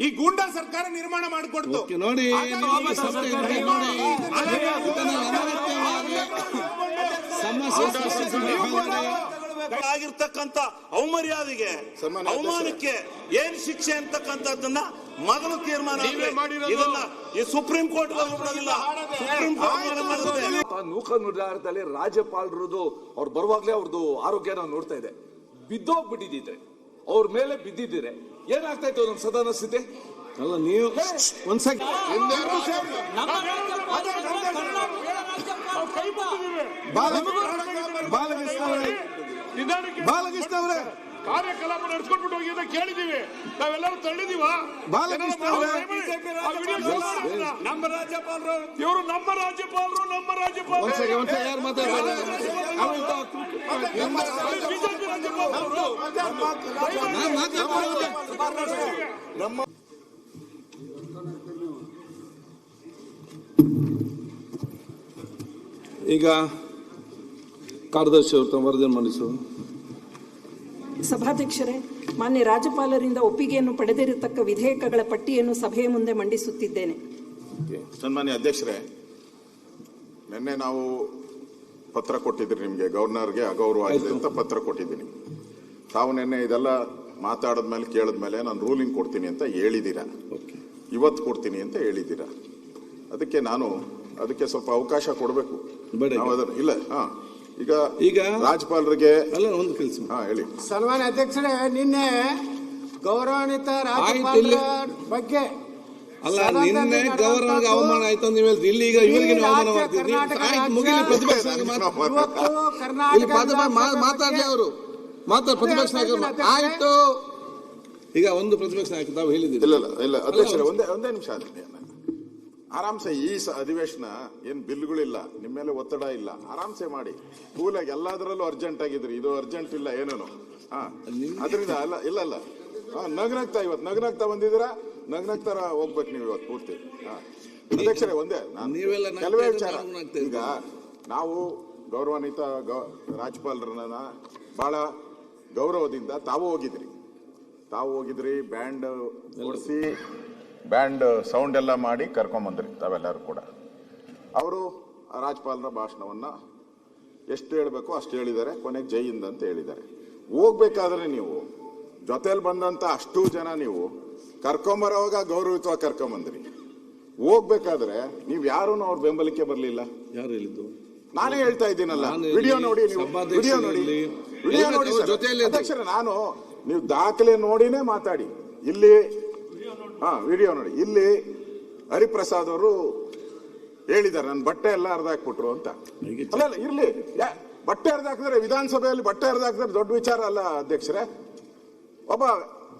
ಈ ಗೂಂಡಾ ಸರ್ಕಾರ ನಿರ್ಮಾಣ ಮಾಡಿಕೊಡ್ತು ನೋಡಿ ಆಗಿರ್ತಕ್ಕಂತ ಅವಮರ್ಯಾದೆಗೆ ಅವಮಾನಕ್ಕೆ ಏನ್ ಶಿಕ್ಷೆ ಅಂತಕ್ಕಂಥದ್ದನ್ನ ಮಗಳು ತೀರ್ಮಾನ. ಇದನ್ನ ಈ ಸುಪ್ರೀಂ ಕೋರ್ಟ್ ಬಿಡೋದಿಲ್ಲ ಸುಪ್ರೀಂ ಕೋರ್ಟ್. ನೂಕ ನಿರ್ಧಾರದಲ್ಲಿ ರಾಜ್ಯಪಾಲರದು ಅವ್ರು ಬರುವಾಗ್ಲೇ ಅವ್ರದ್ದು ಆರೋಗ್ಯ ನಾವು ನೋಡ್ತಾ ಇದೆ ಬಿದ್ದೋಗ್ಬಿಟ್ಟಿದ್ದಿದ್ರೆ ಅವ್ರ ಮೇಲೆ ಬಿದ್ದಿದ್ದೀರಿ. ಏನಾಗ್ತಾ ಇತ್ತು ನಮ್ಮ ಸದನ ಸ್ಥಿತಿ? ಅಲ್ಲ ನೀವು ಒಂದ್ಸಲ ಬಾಲಕೃಷ್ಣ ಅವರೇ ಬಾಲಕೃಷ್ಣ ಅವರೇ ಕಾರ್ಯಕಲಾಪ ನಡೆಸ್ಕೊಂಡ್ಬಿಟ್ಟು ಹೋಗಿ ಅಂತ ಕೇಳಿದೀವಿ ನಾವೆಲ್ಲರೂ ತಳ್ಳಿದೀವ ನಮ್ಮ ರಾಜ್ಯಪಾಲರು. ಇವರು ನಮ್ಮ ರಾಜ್ಯಪಾಲರು ನಮ್ಮ ರಾಜ್ಯಪಾಲರು. ಬಿಜೆಪಿ ಈಗ ಕಾರ್ಯದರ್ಶಿ ಅವರು ತಮ್ಮ ವರದಿಯನ್ನು ಮಂಡಿಸು ಸಭಾಧ್ಯಕ್ಷರೇ ಮಾನ್ಯ ರಾಜ್ಯಪಾಲರಿಂದ ಒಪ್ಪಿಗೆಯನ್ನು ಪಡೆದಿರತಕ್ಕ ವಿಧೇಯಕಗಳ ಪಟ್ಟಿಯನ್ನು ಸಭೆಯ ಮುಂದೆ ಮಂಡಿಸುತ್ತಿದ್ದೇನೆ. ಸನ್ಮಾನ್ಯ ಅಧ್ಯಕ್ಷರೇ ನಿನ್ನೆ ನಾವು ಪತ್ರ ಕೊಟ್ಟಿದ್ರಿ ನಿಮಗೆ ಗವರ್ನರ್ಗೆ ಅಗೌರವ ಆಗಿದೆ ಅಂತ ಪತ್ರ ಕೊಟ್ಟಿದ್ದೀನಿ. ತಾವು ನಿನ್ನೆ ಇದೆಲ್ಲ ಮಾತಾಡಿದ್ಮೇಲೆ ಕೇಳಿದ್ಮೇಲೆ ನಾನು ರೂಲಿಂಗ್ ಕೊಡ್ತೀನಿ ಅಂತ ಹೇಳಿದ್ದೀರಾ? ಇವತ್ತು ಕೊಡ್ತೀನಿ ಅಂತ ಹೇಳಿದ್ದೀರಾ? ಅದಕ್ಕೆ ನಾನು ಅದಕ್ಕೆ ಸ್ವಲ್ಪ ಅವಕಾಶ ಕೊಡಬೇಕು. ಇಲ್ಲ ಹಾ. ಈಗ ಈಗ ರಾಜ್ಯಪಾಲರಿಗೆ ಅಲ್ಲ ಒಂದು ಕೆಲಸ ಹಾ ಹೇಳಿ. ಸನ್ಮಾನ್ಯ ಅಧ್ಯಕ್ಷರೇ ನಿನ್ನೆ ಗೌರವಾನ್ವಿತ ರಾಜ್ಯಪಾಲ ರಾಜ್ಯಪಾಲರ ಬಗ್ಗೆ ಅಲ್ಲ ನಿನ್ನೆ ಗೌರವ ಅವಮಾನ ಆಯ್ತು ಅಂತ ನೀವು ಹೇಳಿದ್ರಿ. ಇಲ್ಲಿ ಈಗ ಇವರಿಗೆ ಅವಮಾನ ಮಾಡ್ತೀವಿ ಮಾಡ್ತಿದ್ರಿ ಆಯ್ತು ಮುಗಿಲಿ ಪ್ರತಿಪಕ್ಷ ಇಲ್ಲಿ ಅವರು. ಮಾತಾಡ ಪ್ರತಿಪಕ್ಷ ಆಯ್ತು. ಈಗ ಒಂದು ಪ್ರತಿಪಕ್ಷ ನಾಯಕ ತಾವು ಹೇಳಿದ್ದೀರಿ. ಇಲ್ಲ ಇಲ್ಲ ಇಲ್ಲ. ಅಧ್ಯಕ್ಷರೇ ಒಂದೇ ಒಂದೇ ನಿಮಿಷ ಆದ್ರೆ ಆರಾಮ್ಸೆ ಈ ಸ- ಅಧಿವೇಶನ ಏನ್ ಬಿಲ್ಗಳಿಲ್ಲ ನಿಮ್ಮ ಮೇಲೆ ಒತ್ತಡ ಇಲ್ಲ. ಆರಾಮ್ಸೆ ಮಾಡಿ. ಕೂಲಾಗಿ ಎಲ್ಲದರಲ್ಲೂ ಅರ್ಜೆಂಟ್ ಆಗಿದ್ರಿ. ಇದು ಅರ್ಜೆಂಟ್ ಇಲ್ಲ ಏನೇನು. ಹಾ. ಅದರಿಂದ ಅಲ್ಲ ಇಲ್ಲ ಅಲ್ಲ ಹಾ ನಗ್ನಗ್ತಾ ಇವತ್ತು ನಗ್ನಗ್ತಾ ಬಂದಿದ್ದೀರಾ? ನಗ್ನಗ್ತಾರ ಹೋಗ್ಬೇಕು ನೀವು ಇವತ್ತು ಪೂರ್ತಿ. ಹಾ. ಅಧ್ಯಕ್ಷರೇ ಒಂದೇ. ಕೆಲವೇ ವಿಚಾರ. ಈಗ ನಾವು ಗೌರವಾನ್ವಿತ ರಾಜ್ಯಪಾಲರನ್ನ ಬಹಳ ಗೌರವದಿಂದ ತಾವು ಹೋಗಿದ್ರಿ. ತಾವು ಹೋಗಿದ್ರಿ ಬ್ಯಾಂಡ್ ಓಡಿಸಿ ಬ್ಯಾಂಡ್ ಸೌಂಡ್ ಎಲ್ಲ ಮಾಡಿ ಕರ್ಕೊಂಬಂದ್ರಿ ತಾವೆಲ್ಲರೂ ಕೂಡ. ಅವರು ರಾಜ್ಯಪಾಲರ ಭಾಷಣವನ್ನ ಎಷ್ಟು ಹೇಳಬೇಕು ಅಷ್ಟು ಹೇಳಿದ್ದಾರೆ ಕೊನೆಗೆ ಜೈ ಹಿಂದ್ ಅಂತ ಹೇಳಿದ್ದಾರೆ. ಹೋಗ್ಬೇಕಾದ್ರೆ ನೀವು ಜೊತೆಯಲ್ಲಿ ಬಂದಂತ ಅಷ್ಟು ಜನ ನೀವು ಕರ್ಕೊಂಬರೋವಾಗ ಗೌರವಿತವಾಗಿ ಕರ್ಕೊಂಬಂದ್ರಿ ಹೋಗ್ಬೇಕಾದ್ರೆ ನೀವು ಯಾರೂ ಅವ್ರ ಬೆಂಬಲಕ್ಕೆ ಬರಲಿಲ್ಲ. ಯಾರು ಹೇಳಿದ್ದು? ನಾನೇ ಹೇಳ್ತಾ ಇದ್ದೀನಲ್ಲ ವಿಡಿಯೋ ನೋಡಿ ನೀವು ವಿಡಿಯೋ ನೋಡಿ ವಿಡಿಯೋ ನೋಡಿ. ಅಧ್ಯಕ್ಷರೇ ನಾನು ನೀವು ದಾಖಲೆ ನೋಡಿನೇ ಮಾತಾಡಿ. ಇಲ್ಲಿ ಹಾ ವಿಡಿಯೋ ನೋಡಿ. ಇಲ್ಲಿ ಹರಿಪ್ರಸಾದ್ ಅವರು ಹೇಳಿದ್ದಾರೆ ನನ್ನ ಬಟ್ಟೆ ಎಲ್ಲ ಹರಿದಾಕ್ಬಿಟ್ರು ಅಂತ. ಅಲ್ಲ ಅಲ್ಲ ಇರ್ಲಿ. ಬಟ್ಟೆ ಅರ್ಧ ಹಾಕಿದ್ರೆ ವಿಧಾನಸಭೆಯಲ್ಲಿ ಬಟ್ಟೆ ಅರ್ಧ ಹಾಕಿದ್ರೆ ದೊಡ್ಡ ವಿಚಾರ ಅಲ್ಲ ಅಧ್ಯಕ್ಷರೇ. ಒಬ್ಬ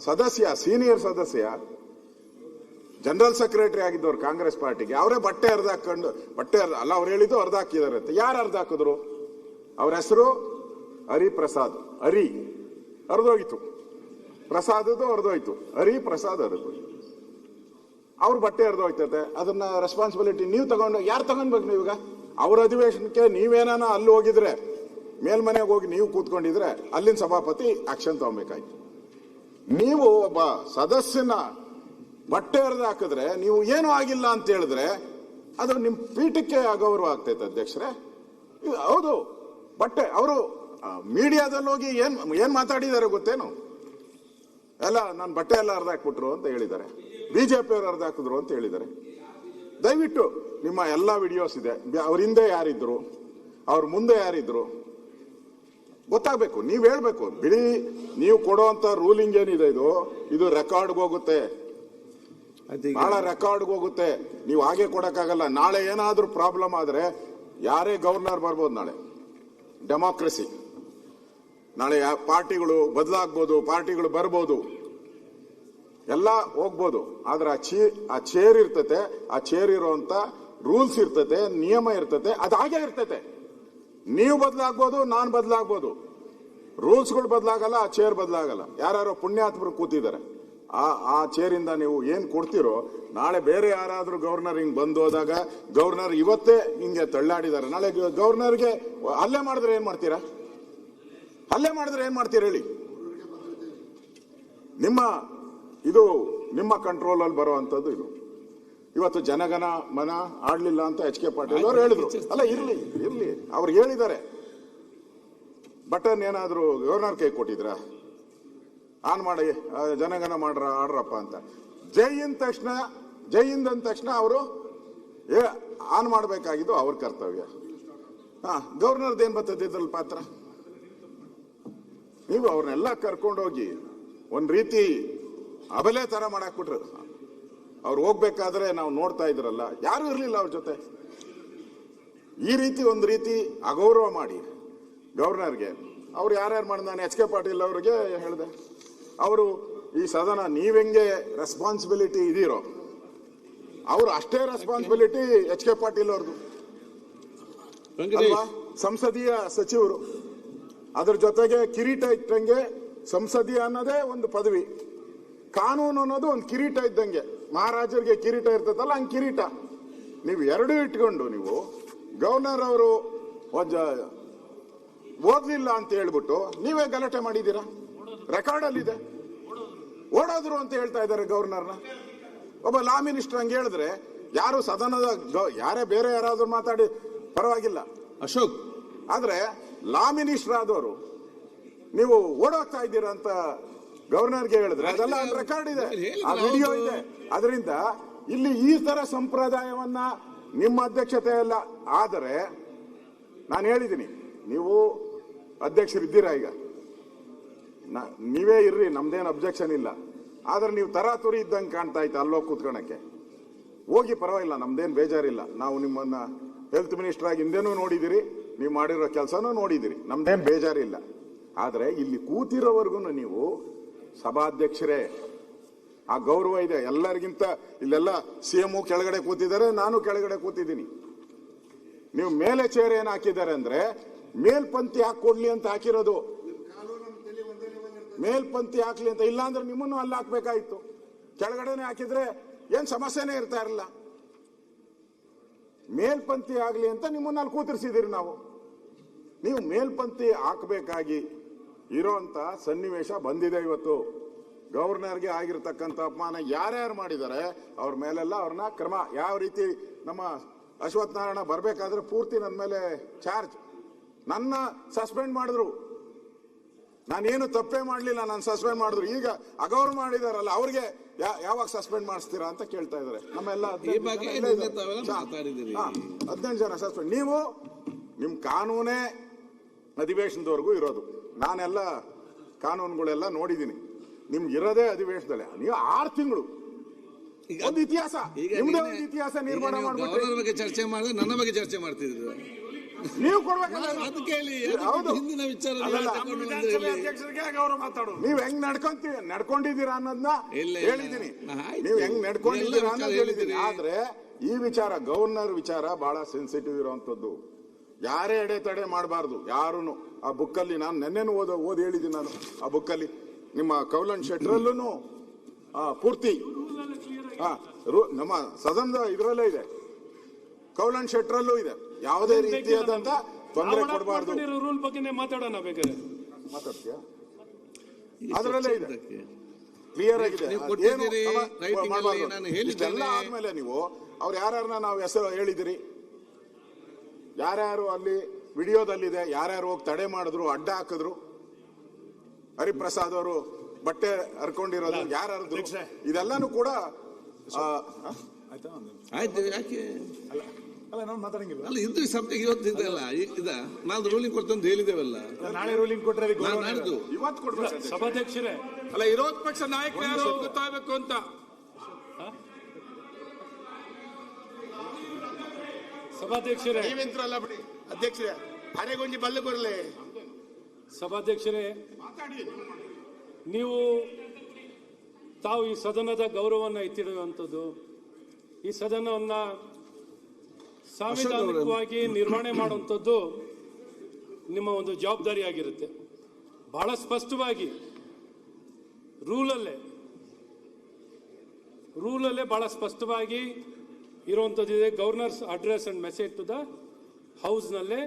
ಸದಸ್ಯ ಸೀನಿಯರ್ ಸದಸ್ಯ ಜನರಲ್ ಸೆಕ್ರೆಟರಿ ಆಗಿದ್ದವ್ರು ಕಾಂಗ್ರೆಸ್ ಪಾರ್ಟಿಗೆ ಅವರೇ ಬಟ್ಟೆ ಅರ್ಧ ಹಾಕೊಂಡು ಬಟ್ಟೆ ಅಲ್ಲ ಅವ್ರು ಹೇಳಿದ್ದು ಹರಿದಾಕಿದ್ದಾರೆ ಅಂತ. ಯಾರು ಅರ್ಧ ಹಾಕಿದ್ರು ಅವ್ರ ಹೆಸರು ಹರಿಪ್ರಸಾದ್ ಹರಿ. ಅರ್ಧೋಯ್ತು ಪ್ರಸಾದದ್ದು ಹರಿದೋಯ್ತು ಹರಿ ಪ್ರಸಾದ್ ಹರಿದೋಯ್ತು ಅವ್ರ ಬಟ್ಟೆ ಹರಿದೋಯ್ತದೆ ಅದನ್ನ ರೆಸ್ಪಾನ್ಸಿಬಿಲಿಟಿ ನೀವು ತಗೊಂಡು ಯಾರು ತಗೊಂಡ್ಬೇಕು ನೀವೀಗ ಅವ್ರ ಅಧಿವೇಶನಕ್ಕೆ ನೀವೇನಾನ ಅಲ್ಲಿ ಹೋಗಿದ್ರೆ, ಮೇಲ್ಮನೆಗೆ ಹೋಗಿ ನೀವು ಕೂತ್ಕೊಂಡಿದ್ರೆ ಅಲ್ಲಿನ ಸಭಾಪತಿ ಆಕ್ಷನ್ ತಗೊಬೇಕಾಯ್ತು ನೀವು ಒಬ್ಬ ಸದಸ್ಯನ ಬಟ್ಟೆ ಹರಿದು ಹಾಕಿದ್ರೆ, ನೀವು ಏನೂ ಆಗಿಲ್ಲ ಅಂತ ಹೇಳಿದ್ರೆ, ಅದು ನಿಮ್ಮ ಪೀಠಕ್ಕೆ ಅಗೌರವ ಆಗ್ತೈತೆ ಅಧ್ಯಕ್ಷರೇ. ಹೌದು, ಬಟ್ಟೆ, ಅವರು ಮೀಡಿಯಾದಲ್ಲಿ ಹೋಗಿ ಏನ್ ಏನ್ ಮಾತಾಡಿದ್ದಾರೆ ಗೊತ್ತೇನು? ಎಲ್ಲ, ನಾನು ಬಟ್ಟೆ ಎಲ್ಲ ಹರಿದಾಕ್ಬಿಟ್ರು ಅಂತ ಹೇಳಿದ್ದಾರೆ. ಬಿಜೆಪಿ ಅವರು ಅರ್ಧ ಹಾಕಿದ್ರು ಅಂತ ಹೇಳಿದ್ದಾರೆ. ದಯವಿಟ್ಟು ನಿಮ್ಮ ಎಲ್ಲ ವಿಡಿಯೋಸ್ ಇದೆ. ಅವ್ರ ಹಿಂದೆ ಯಾರಿದ್ರು ಅವ್ರ ಮುಂದೆ ಯಾರಿದ್ರು ಗೊತ್ತಾಗಬೇಕು ನೀವು ಹೇಳಬೇಕು. ಬಿಡಿ ನೀವು ಕೊಡುವಂತ ರೂಲಿಂಗ್ ಏನಿದೆ ಇದು? ಇದು ರೆಕಾರ್ಡ್ಗೆ ಹೋಗುತ್ತೆ. ಬಹಳ ರೆಕಾರ್ಡ್ಗೆ ಹೋಗುತ್ತೆ. ನೀವು ಹಾಗೆ ಕೊಡೋಕ್ಕಾಗಲ್ಲ. ನಾಳೆ ಏನಾದರೂ ಪ್ರಾಬ್ಲಮ್ ಆದರೆ ಯಾರೇ ಗವರ್ನರ್ ಬರ್ಬೋದು ನಾಳೆ. ಡೆಮಾಕ್ರಸಿ ನಾಳೆ ಪಾರ್ಟಿಗಳು ಬದಲಾಗ್ಬೋದು ಪಾರ್ಟಿಗಳು ಬರ್ಬೋದು. ಎಲ್ಲ ಹೋಗ್ಬೋದು. ಆದ್ರೆ ಆ ಚೀ, ಆ ಚೇರ್ ಇರ್ತತೆ, ಆ ಚೇರ್ ಇರುವಂತ ರೂಲ್ಸ್ ಇರ್ತತೆ, ನಿಯಮ ಇರ್ತತೆ, ಅದು ಹಾಗೆ ಇರ್ತತೆ. ನೀವು ಬದಲಾಗ್ಬೋದು, ನಾನು ಬದಲಾಗ್ಬೋದು. ರೂಲ್ಸ್ಗಳು ಬದಲಾಗಲ್ಲ, ಆ ಚೇರ್ ಬದಲಾಗಲ್ಲ. ಯಾರ್ಯಾರೋ ಪುಣ್ಯಾತ್ಮರು ಕೂತಿದ್ದಾರೆ. ಆ ಆ ಚೇರಿಂದ ನೀವು ಏನ್ ಕೊಡ್ತೀರೋ, ನಾಳೆ ಬೇರೆ ಯಾರಾದ್ರೂ ಗವರ್ನರ್ ಹಿಂಗ್ ಬಂದು ಹೋದಾಗ ಗವರ್ನರ್ ಇವತ್ತೇ ಹಿಂಗೆ ತಳ್ಳಾಡಿದ್ದಾರೆ. ನಾಳೆ ಗವರ್ನರ್ಗೆ ಹಲ್ಲೆ ಮಾಡಿದ್ರೆ ಏನ್ ಮಾಡ್ತೀರಾ? ಅಲ್ಲೇ ಮಾಡಿದ್ರೆ ಏನ್ ಮಾಡ್ತೀರಾ ಹೇಳಿ? ನಿಮ್ಮ ಇದು ನಿಮ್ಮ ಕಂಟ್ರೋಲ್ ಅಲ್ಲಿ ಬರುವಂತದ್ದು ಇದು. ಇವತ್ತು ಜನಗಣ ಮನ ಆಡ್ಲಿಲ್ಲ ಅಂತ ಎಚ್ ಕೆ ಪಾಟೀಲ್ ಅವರು ಹೇಳಿದ್ರು. ಅಲ್ಲ ಇರ್ಲಿ ಇರ್ಲಿ. ಅವ್ರು ಹೇಳಿದ್ದಾರೆ. ಬಟನ್ ಏನಾದರೂ ಗವರ್ನರ್ ಕೈ ಕೊಟ್ಟಿದ್ರ? ಆನ್ ಮಾಡಿ ಜನಗನ ಜನಗಣ ಮಾಡ್ರ ಆಡ್ರಪ್ಪ ಅಂತ. ಜೈ ತಕ್ಷಣ ಜೈ ಅಂದ ತಕ್ಷಣ ಅವರು ಏ ಆನ್ ಮಾಡಬೇಕಾಗಿದ್ದು ಅವ್ರ ಕರ್ತವ್ಯ. ಹಾ ಗವರ್ನರ್ದು ಏನು ಬರ್ತದೆ ಇದ್ರಲ್ಲಿ ಪಾತ್ರ? ನೀವು ಅವ್ರನ್ನೆಲ್ಲ ಕರ್ಕೊಂಡೋಗಿ ಒಂದು ರೀತಿ ಅಬಲೆ ತರ ಮಾಡಾಕ್ಬಿಟ್ರು. ಅವ್ರು ಹೋಗ್ಬೇಕಾದ್ರೆ ನಾವು ನೋಡ್ತಾ ಇದ್ರಲ್ಲ ಯಾರು ಇರ್ಲಿಲ್ಲ ಅವ್ರ ಜೊತೆ. ಈ ರೀತಿ ಒಂದು ರೀತಿ ಅಗೌರವ ಮಾಡಿ ಗವರ್ನರ್ಗೆ. ಅವ್ರು ಯಾರ್ಯಾರು ಮಾಡಿ ನಾನು ಎಚ್ ಕೆ ಪಾಟೀಲ್ ಅವ್ರಿಗೆ ಹೇಳಿದೆ. ಅವರು ಈ ಸದನ ನೀವೆಂಗೆ ರೆಸ್ಪಾನ್ಸಿಬಿಲಿಟಿ ಇದೀರೋ ಅವರು ಅಷ್ಟೇ ರೆಸ್ಪಾನ್ಸಿಬಿಲಿಟಿ ಎಚ್ ಕೆ ಪಾಟೀಲ್ ಅವ್ರದ್ದು ಸಂಸದೀಯ ಸಚಿವರು. ಅದ್ರ ಜೊತೆಗೆ ಕಿರೀಟ ಇಟ್ಟಂಗೆ ಸಂಸದೀಯ ಅನ್ನೋದೇ ಒಂದು ಪದವಿ. ಕಾನೂನು ಅನ್ನೋದು ಒಂದು ಕಿರೀಟ ಇದ್ದಂಗೆ. ಮಹಾರಾಜರಿಗೆ ಕಿರೀಟ ಇರ್ತದಲ್ಲ ಹಂಗೆ ಕಿರೀಟ. ನೀವು ಎರಡೂ ಇಟ್ಕೊಂಡು ನೀವು ಗವರ್ನರ್ ಅವರು ಒಂದ ಓದ್ಲಿಲ್ಲ ಅಂತ ಹೇಳ್ಬಿಟ್ಟು ನೀವೇ ಗಲಾಟೆ ಮಾಡಿದ್ದೀರಾ? ರೆಕಾರ್ಡ್ ಅಲ್ಲಿ ಇದೆ ಓಡೋದ್ರು ಅಂತ ಹೇಳ್ತಾ ಇದ್ದಾರೆ ಗವರ್ನರ್ನ. ಒಬ್ಬ ಲಾ ಮಿನಿಸ್ಟರ್ ಹಂಗೆ ಹೇಳಿದ್ರೆ ಯಾರು ಸದನದ ಗೌ- ಯಾರೇ ಬೇರೆ ಯಾರಾದರೂ ಮಾತಾಡಿ ಪರವಾಗಿಲ್ಲ. ಅಶೋಕ್. ಆದ್ರೆ ಲಾ ಮಿನಿಸ್ಟರ್ ಆದವರು ನೀವು ಓಡೋಗ್ತಾ ಇದ್ದೀರಾ ಅಂತ ಗವರ್ನರ್ಗೆ ಹೇಳಿದ್ರೆ. ಅದೆಲ್ಲ ರೆಕಾರ್ಡ್ ಇದೆ. ಆ ವಿಡಿಯೋ ಇದೆ. ಅದರಿಂದ ಇಲ್ಲಿ ಈ ತರ ಸಂಪ್ರದಾಯವನ್ನ ನಿಮ್ಮ ಅಧ್ಯಕ್ಷತೆ ಅಲ್ಲ. ಆದರೆ ನಾನು ಹೇಳಿದ್ದೀನಿ ನೀವು ಅಧ್ಯಕ್ಷರಿದ್ದೀರಾ ಈಗ? ನೀವೇ ಇರ್ರಿ ನಮ್ದೇನು ಅಬ್ಜೆಕ್ಷನ್ ಇಲ್ಲ. ಆದ್ರೆ ನೀವು ತರಾತುರಿ ಇದ್ದಂಗೆ ಕಾಣ್ತಾ ಇತ್ತು ಅಲ್ಲೋಗಿ ಕೂತ್ಕೊಳಕ್ಕೆ. ಹೋಗಿ ಪರವಾಗಿಲ್ಲ ನಮ್ದೇನು ಬೇಜಾರಿಲ್ಲ. ನಾವು ನಿಮ್ಮನ್ನ ಹೆಲ್ತ್ ಮಿನಿಸ್ಟರ್ ಆಗಿ ಹಿಂದೆನೂ ನೋಡಿದಿರಿ ನೀವು ಮಾಡಿರೋ ಕೆಲಸನೂ ನೋಡಿದಿರಿ. ನಮ್ದೇನು ಬೇಜಾರಿಲ್ಲ. ಆದ್ರೆ ಇಲ್ಲಿ ಕೂತಿರೋವರೆಗೂ ನೀವು ಸಭಾಧ್ಯಕ್ಷರೇ, ಆ ಗೌರವ ಇದೆ. ಎಲ್ಲರಿಗಿಂತ ಇಲ್ಲೆಲ್ಲ ಸಿ ಎಂ ಕೆಳಗಡೆ ಕೂತಿದ್ದಾರೆ, ನಾನು ಕೆಳಗಡೆ ಕೂತಿದ್ದೀನಿ. ನೀವು ಮೇಲೆ ಚೇರ್ ಏನು ಹಾಕಿದ್ದಾರೆ ಅಂದ್ರೆ ಮೇಲ್ಪಂಕ್ತಿ ಹಾಕೊಡ್ಲಿ ಅಂತ ಹಾಕಿರೋದು. ಮೇಲ್ಪಂಥಿ ಹಾಕ್ಲಿ ಅಂತ ಇಲ್ಲ ಅಂದ್ರೆ ನಿಮ್ಮನ್ನು ಅಲ್ಲಿ ಹಾಕ್ಬೇಕಾಯ್ತು. ಕೆಳಗಡೆನೆ ಹಾಕಿದ್ರೆ ಏನ್ ಸಮಸ್ಯೆನೇ ಇರ್ತಾ ಇರಲ್ಲ. ಮೇಲ್ಪಂಥಿ ಆಗ್ಲಿ ಅಂತ ನಿಮ್ಮನ್ನ ಅಲ್ಲಿ ಕೂತಿರ್ಸಿದಿರಿ ನಾವು. ನೀವು ಮೇಲ್ಪಂಥಿ ಹಾಕಬೇಕಾಗಿ ಇರೋಂತ ಸನ್ನಿವೇಶ ಬಂದಿದೆ ಇವತ್ತು. ಗವರ್ನರ್ಗೆ ಆಗಿರ್ತಕ್ಕಂಥ ಅಪಮಾನ ಯಾರ್ಯಾರು ಮಾಡಿದ್ದಾರೆ ಅವ್ರ ಮೇಲೆಲ್ಲ ಅವ್ರನ್ನ ಕ್ರಮ ಯಾವ ರೀತಿ ನಮ್ಮ ಅಶ್ವಥ್ ನಾರಾಯಣ ಬರಬೇಕಾದ್ರೆ ಪೂರ್ತಿ ನನ್ನ ಮೇಲೆ ಚಾರ್ಜ್. ನನ್ನ ಸಸ್ಪೆಂಡ್ ಮಾಡಿದ್ರು. ನಾನೇನು ತಪ್ಪೇ ಮಾಡಲಿಲ್ಲ ನಾನು ಸಸ್ಪೆಂಡ್ ಮಾಡಿದ್ರು. ಈಗ ಅಗೌರ್ ಮಾಡಿದಾರಲ್ಲ ಅವ್ರಿಗೆ ಯಾವಾಗ ಸಸ್ಪೆಂಡ್ ಮಾಡಿಸ್ತೀರಾ ಅಂತ ಕೇಳ್ತಾ ಇದಾರೆ ನಮ್ಮೆಲ್ಲ. ಹದಿನೆಂಟು ಜನ ಸಸ್ಪೆಂಡ್. ನೀವು ನಿಮ್ಮ ಕಾನೂನೇ ಅಧಿವೇಶನದವರೆಗೂ ಇರೋದು. ನಾನೆಲ್ಲ ಕಾನೂನುಗಳೆಲ್ಲ ನೋಡಿದ್ದೀನಿ. ನಿಮ್ಗೆ ಇರೋದೇ ಅಧಿವೇಶನದಲ್ಲಿ. ನೀವು ಆರು ತಿಂಗಳು. ಒಂದು ಇತಿಹಾಸ. ನಿಮ್ದೇ ಒಂದು ಇತಿಹಾಸ ನಿರ್ಮಾಣ ಮಾಡ್ಬಿಟ್ಟು. ಬಗ್ಗೆ ಚರ್ಚೆ ಮಾಡಿದ್ರೆ ನನ್ನ ಬಗ್ಗೆ ಚರ್ಚೆ ಮಾಡ್ತಿದ್ರು. ನೀವು ಕೊಡ್ಬೇಕು ಕೇಳಿ ಹೌದು. ಹಿಂದಿನ ವಿಚಾರ. ಅಧ್ಯಕ್ಷರಿಗೆ ಅವರು ಮಾತಾಡೋದು. ನೀವ್ ಹೆಂಗ್ ನಡ್ಕೊಂತೀವಿ ನಡ್ಕೊಂಡಿದ್ದೀರಾ ಅನ್ನೋದನ್ನ ಇಲ್ಲ, ನೀವು ಹೇಳಿದೀನಿ ಆಯ್ತು. ನೀವ್ ಹೆಂಗ್ ನಡ್ಕೊಂಡಿದ್ದೀರಾ ಅನ್ನೋದು ಹೇಳಿದೀನಿ ಆದ್ರೆ ಈ ವಿಚಾರ ಗವರ್ನರ್ ವಿಚಾರ ಬಹಳ ಸೆನ್ಸಿಟಿವ್ ಇರುವಂತದ್ದು ಯಾರೇ ಅಡೆತಡೆ ಮಾಡಬಾರ್ದು ಯಾರುನು. ಆ ಬುಕ್ಕಲ್ಲಿ ನಾನು ನೆನ್ನೆನು ಓದ ಓದಿ ಹೇಳಿದ್ದೀನಿ ನಾನು ಆ ಬುಕ್ಕಲ್ಲಿ. ನಿಮ್ಮ ಕೌಲನ್ ಶೆಟ್ರಲ್ಲೂ ಪೂರ್ತಿ. ಹಾ ರು- ನಮ್ಮ ಸದನದ ಇದರಲ್ಲೇ ಇದೆ. ಕೌಲನ್ ಶೆಟ್ರಲ್ಲೂ ಇದೆ. ಯಾವುದೇ ರೀತಿಯಾದಂತ ತೊಂದರೆ ಕೊಡಬಾರ್ದು. ರೂಲ್ ಬಗ್ಗೆ ಮಾತಾಡೋಣ ಬೇಕಾದ್ರೆ. ಮಾತಾಡ್ತೀಯಾ? ಅದರಲ್ಲೇ ಇದೆ. ಕ್ಲಿಯರ್ ಆಗಿದೆ. ನೀವು ಮಾಡಬಾರ್ದು. ಇಷ್ಟೆಲ್ಲ ಆದ್ಮೇಲೆ ನೀವು ಅವ್ರು ಯಾರ್ಯಾರನ್ನ ನಾವು ಹೆಸರು ಹೇಳಿದಿರಿ? ಯಾರ್ಯಾರು ಅಲ್ಲಿ ವಿಡಿಯೋದಲ್ಲಿದೆ ಯಾರ್ಯಾರು ಹೋಗಿ ತಡೆ ಮಾಡಿದ್ರು ಅಡ್ಡ ಹಾಕಿದ್ರು? ಹರಿಪ್ರಸಾದ್ ಅವರು ಬಟ್ಟೆ ಹರ್ಕೊಂಡಿರೋದು ಯಾರು ಹರಿದ್ರು ಇದೆಲ್ಲಾನು ಕೂಡ? ಆಯ್ತು? ಯಾಕೆ? ಅಲ್ಲ ನಾವು ಮಾತಾಡಂಗಿಲ್ಲ ಅಲ್ಲ ಇದು ಸಬ್ಜೆಕ್ಟ್ ಇವತ್ತು ಇದಲ್ಲ ಇದ. ನಾವು ರೂಲಿಂಗ್ ಕೊಡ್ತಂತ ಅಂತ ಹೇಳಿದ್ದೇವಲ್ಲ? ನಾಳೆ ರೂಲಿಂಗ್ ಕೊಟ್ರೆ ಅದಕ್ಕೆ ನಾನು ಇವತ್ತು ಕೊಡ್ಬೇಕು ಸಭಾಧ್ಯಕ್ಷರೇ. ಅಲ್ಲ ವಿರೋಧ ಪಕ್ಷ ನಾಯಕರು ಯಾರು ಗೊತ್ತಾಗಬೇಕು ಅಂತ? ಸಭಾಧ್ಯಕ್ಷರೇ. ನೀವೆಂತ್ರಲ್ಲ ಬಿಡಿ. ಅಧ್ಯಕ್ಷರೇ ಅರೆಗೊಂಜಿ ಬಲ್ಲು ಬರಲಿ ಸಭಾಧ್ಯಕ್ಷರೇ ನೀವು ತಾವು ಈ ಸದನದ ಗೌರವವನ್ನು ಎತ್ತಿಡುವಂಥದ್ದು ಈ ಸದನವನ್ನ ಸಾಂವಿಧಾನಿಕವಾಗಿ ನಿರ್ವಹಣೆ ಮಾಡುವಂಥದ್ದು ನಿಮ್ಮ ಒಂದು ಜವಾಬ್ದಾರಿಯಾಗಿರುತ್ತೆ ಬಹಳ ಸ್ಪಷ್ಟವಾಗಿ ರೂಲಲ್ಲೇ ರೂಲಲ್ಲೇ ಬಹಳ ಸ್ಪಷ್ಟವಾಗಿ ಇರುವಂಥದ್ದಿದೆ governor's address and message to the ಹೌಸ್ನಲ್ಲೇ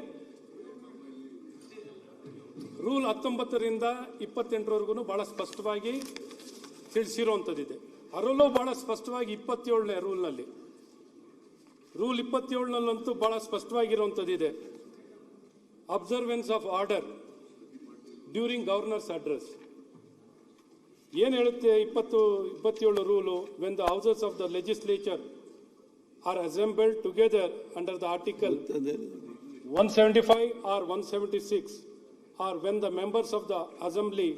rule ಹತ್ತೊಂಬತ್ತರಿಂದ ಇಪ್ಪತ್ತೆಂಟರವರೆಗೂ ಭಾಳ ಸ್ಪಷ್ಟವಾಗಿ ತಿಳಿಸಿರುವಂಥದ್ದಿದೆ ಅದರಲ್ಲೂ ಭಾಳ ಸ್ಪಷ್ಟವಾಗಿ ಇಪ್ಪತ್ತೇಳನೇ ರೂಲ್ನಲ್ಲಿ ರೂಲ್ ಇಪ್ಪತ್ತೇಳನಲ್ಲಂತೂ ಭಾಳ ಸ್ಪಷ್ಟವಾಗಿರುವಂಥದ್ದಿದೆ observance of order during governor's address ಏನು ಹೇಳುತ್ತೆ ಇಪ್ಪತ್ತು, ಇಪ್ಪತ್ತೇಳು rule when the houses of the legislature are assembled together under the article 175 or 176 or when the members of the assembly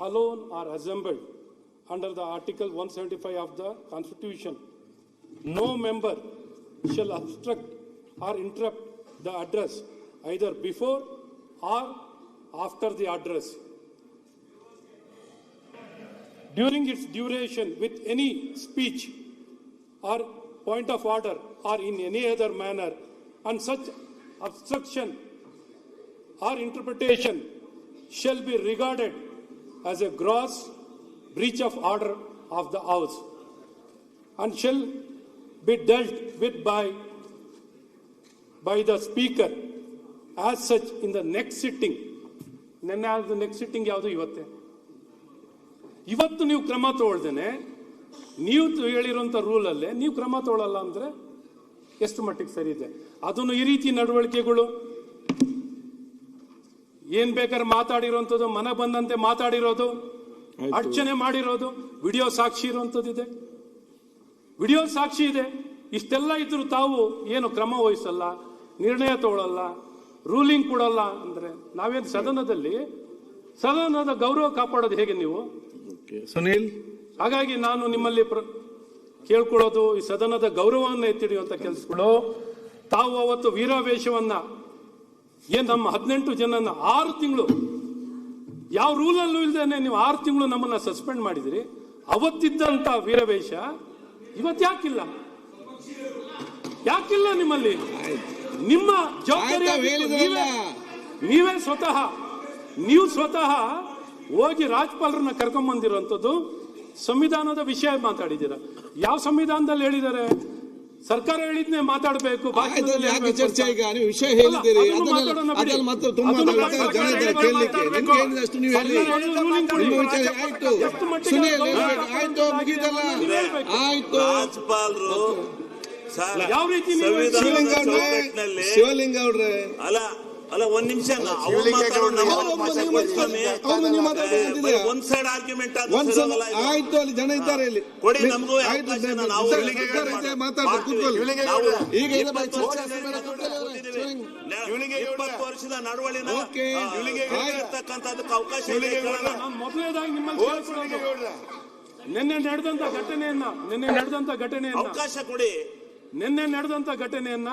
alone are assembled under the article 175 of the constitution. No member shall obstruct or interrupt the address either before or after the address. During its duration with any speech or point of order or in any other manner, and such obstruction or interpretation shall be regarded as a gross breach of order of the house and shall be dealt with by by the speaker as such in the next sitting ನೆನ್ನೆ ಆದ next sitting ಯಾವುದು ಇವತ್ತೇ ಇವತ್ತು ನೀವು ಕ್ರಮ ತಗೊಳ್ದೇನೆ ನೀವು ಹೇಳಿರುವಂಥ ರೂಲಲ್ಲೇ ನೀವು ಕ್ರಮ ತಗೊಳ್ಳಲ್ಲ ಅಂದರೆ ಎಷ್ಟು ಮಟ್ಟಿಗೆ ಸರಿ ಇದೆ. ಅದನ್ನು ಈ ರೀತಿ ನಡವಳಿಕೆಗಳು ಏನ್ ಬೇಕಾದ್ರೆ ಮಾತಾಡಿರುವಂಥದ್ದು ಮನ ಬಂದಂತೆ ಮಾತಾಡಿರೋದು ಅರ್ಚನೆ ಮಾಡಿರೋದು ವಿಡಿಯೋ ಸಾಕ್ಷಿ ಇರುವಂಥದ್ದಿದೆ ವಿಡಿಯೋ ಸಾಕ್ಷಿ ಇದೆ. ಇಷ್ಟೆಲ್ಲ ಇದ್ರೂ ತಾವು ಏನು ಕ್ರಮ ವಹಿಸಲ್ಲ ನಿರ್ಣಯ ತಗೊಳ್ಳಲ್ಲ ರೂಲಿಂಗ್ ಕೊಡಲ್ಲ ಅಂದ್ರೆ ನಾವೇನು ಸದನದಲ್ಲಿ ಸದನದ ಗೌರವ ಕಾಪಾಡೋದು ಹೇಗೆ ನೀವು? ಸುನೀಲ್? ಹಾಗಾಗಿ ನಾನು ನಿಮ್ಮಲ್ಲಿ ಪ್ರ- ಕೇಳ್ಕೊಳ್ಳೋದು ಈ ಸದನದ ಗೌರವವನ್ನು ಎತ್ತಿಡಿಯುವಂತ ಕೆಲಸಗಳು ತಾವು ಅವತ್ತು ವೀರಾವೇಶವನ್ನ ಏನ್ ನಮ್ಮ ಹದಿನೆಂಟು ಜನನ ಆರು ತಿಂಗಳು ಯಾವ ರೂಲಲ್ಲೂ ಇಲ್ದೇನೆ ನೀವು ಆರು ತಿಂಗಳು ನಮ್ಮನ್ನ ಸಸ್ಪೆಂಡ್ ಮಾಡಿದಿರಿ. ಅವತ್ತಿದ್ದಂತ ವೀರವೇಶ ಇವತ್ತು ಯಾಕಿಲ್ಲ? ಯಾಕಿಲ್ಲ ನಿಮ್ಮಲ್ಲಿ? ನಿಮ್ಮ ಜವಾಬ್ದಾರಿ ನೀವೇ- ನೀವೇ ಸ್ವತಃ ನೀವು ಸ್ವತಃ ಹೋಗಿ ರಾಜ್ಯಪಾಲರನ್ನ ಕರ್ಕೊಂಡ್ ಬಂದಿರುವಂತದ್ದು ಸಂವಿಧಾನದ ವಿಷಯ ಮಾತಾಡಿದ್ದೀರ. ಯಾವ ಸಂವಿಧಾನದಲ್ಲಿ ಹೇಳಿದ್ದಾರೆ? ಸರ್ಕಾರ ಹೇಳಿದ್ನೆ ಮಾತಾಡಬೇಕು ಯಾಕೆ ಚರ್ಚೆ ಈಗ? ನೀವು ವಿಷಯ ಹೇಳಿದ್ದೀರಿ. ಅದನ್ನ ಅದನ್ನ ಮತ್ತೆ ತುಂಬಾ ಮಾತಾಡ್ತಾರೆ ಜನ ಇದ್ದಾರೆ. ಕೇಳಲಿಕ್ಕೆ ನಿಮ್ಗೆ ಏನಿದಷ್ಟು ನೀವು ಹೇಳಿ. ನಿಮ್ಮ ವಿಚಾರ ಆಯ್ತು. ಸುನೀಲ್ ಆಯ್ತು ಮುಗೀತಲ್ಲ. ಆಯ್ತು. ರಾಜ್ಪಾಲರು ಯಾವ ರೀತಿ ಶಿವಲಿಂಗ ಅವ್ರೆ ಅಲ್ಲ ಅಲ್ಲ ಒಂದ್ ನಿಮಿಷ ಒಂದ್ ಸೈಡ್ ಆರ್ಗ್ಯುಮೆಂಟ್ ಆಯ್ತು ಅಲ್ಲಿ ಜನ ಇದ್ದಾರೆ ಇಲ್ಲಿ. ಕೊಡಿ, ನಮಗೂ ಬಗ್ಗೆ ಇಪ್ಪತ್ತು. ವರ್ಷದ ನಡವಳಿನ. ಇರ್ತಕ್ಕಂಥದಕ್ಕೆ ಅವಕಾಶ. ನಿನ್ನೆ ನಡೆದಂತ ಘಟನೆಯನ್ನ ನಿನ್ನೆ ನಡೆದಂತ ಘಟನೆಯನ್ನ ಅವಕಾಶ ಕೊಡಿ. ನಿನ್ನೆ ನಡೆದಂತ ಘಟನೆಯನ್ನ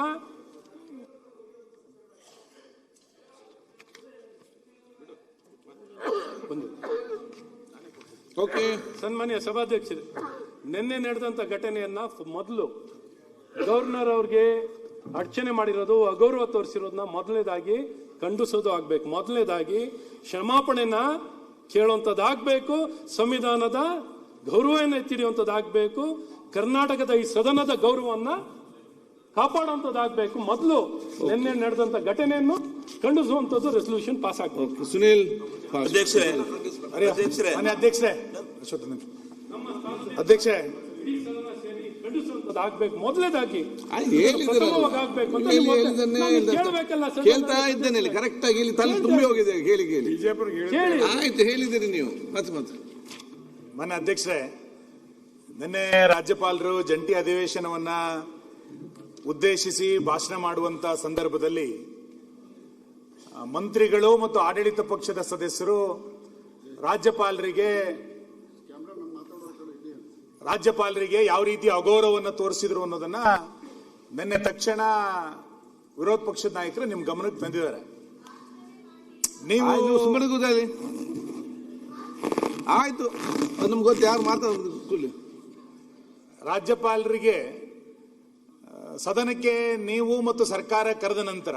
ಓಕೆ. ಸನ್ಮಾನ್ಯ ಸಭಾಧ್ಯಕ್ಷರೇ, ನಿನ್ನೆ ನಡೆದಂತ ಘಟನೆಯನ್ನ ಮೊದಲು ಗವರ್ನರ್ ಅವ್ರಿಗೆ ಅರ್ಚನೆ ಮಾಡಿರೋದು, ಅಗೌರವ ತೋರಿಸಿರೋದನ್ನ ಮೊದಲನೇದಾಗಿ ಖಂಡಿಸೋದು ಆಗ್ಬೇಕು. ಮೊದಲನೇದಾಗಿ ಕ್ಷಮಾಪಣೆನ ಕೇಳುವಂಥದ್ದಾಗಬೇಕು ಸಂವಿಧಾನದ ಗೌರವವನ್ನು ಎತ್ತಿಡಿಯುವಂಥದ್ದಾಗಬೇಕು, ಕರ್ನಾಟಕದ ಈ ಸದನದ ಗೌರವವನ್ನ ಕಾಪಾಡುವಂಥದ್ದಾಗಬೇಕು ಮೊದಲು ನಿನ್ನೆ ನಡೆದಂತ ಘಟನೆಯನ್ನು ಖಂಡಿಸುವಂಥದ್ದು ರೆಸೊಲ್ಯೂಷನ್ ಪಾಸ್ ಆಗಬೇಕು ಸುನೀಲ್. ಅಧ್ಯಕ್ಷರೇ ಅಧ್ಯಕ್ಷರೇ. ಅಧ್ಯಕ್ಷರೇ. ಆಗ್ಬೇಕು ಮೊದಲೇದಾಗಿ ಅಂತ ಸರ್. ಕೇಳ್ತಾ ಇದ್ದೇನೆ ಇಲ್ಲಿ. ಕರೆಕ್ಟ್ ಆಗಿ ಇಲ್ಲಿ ತಲೆ ತುಂಬಿ ಹೋಗಿದೆ. ಹೇಳಿ ಹೇಳಿ. ಆಯ್ತು ಹೇಳಿದಿರಿ ನೀವು. ಮತ್ತೆ ಮತ್ತೆ. ಮಾನ್ಯ ಅಧ್ಯಕ್ಷರೇ ನಿನ್ನೆ ರಾಜ್ಯಪಾಲರು ಜಂಟಿ ಅಧಿವೇಶನವನ್ನ ಉದ್ದೇಶಿಸಿ ಭಾಷಣ ಮಾಡುವಂತ ಸಂದರ್ಭದಲ್ಲಿ ಮಂತ್ರಿಗಳು ಮತ್ತು ಆಡಳಿತ ಪಕ್ಷದ ಸದಸ್ಯರು ರಾಜ್ಯಪಾಲರಿಗೆ ರಾಜ್ಯಪಾಲರಿಗೆ ಯಾವ ರೀತಿ ಅಗೌರವವನ್ನು ತೋರಿಸಿದ್ರು ಅನ್ನೋದನ್ನ ನಿನ್ನೆ ತಕ್ಷಣ ವಿರೋಧ ಪಕ್ಷದ ನಾಯಕರು ನಿಮ್ ಗಮನಕ್ಕೆ ತಂದಿದ್ದಾರೆ. ನೀವು ಆಯ್ತು, ನಮ್ಗೆ ಗೊತ್ತು ಯಾರು ಮಾತಾಡೋದು ರಾಜ್ಯಪಾಲರಿಗೆ ಸದನಕ್ಕೆ ನೀವು ಮತ್ತು ಸರ್ಕಾರ ಕರೆದ ನಂತರ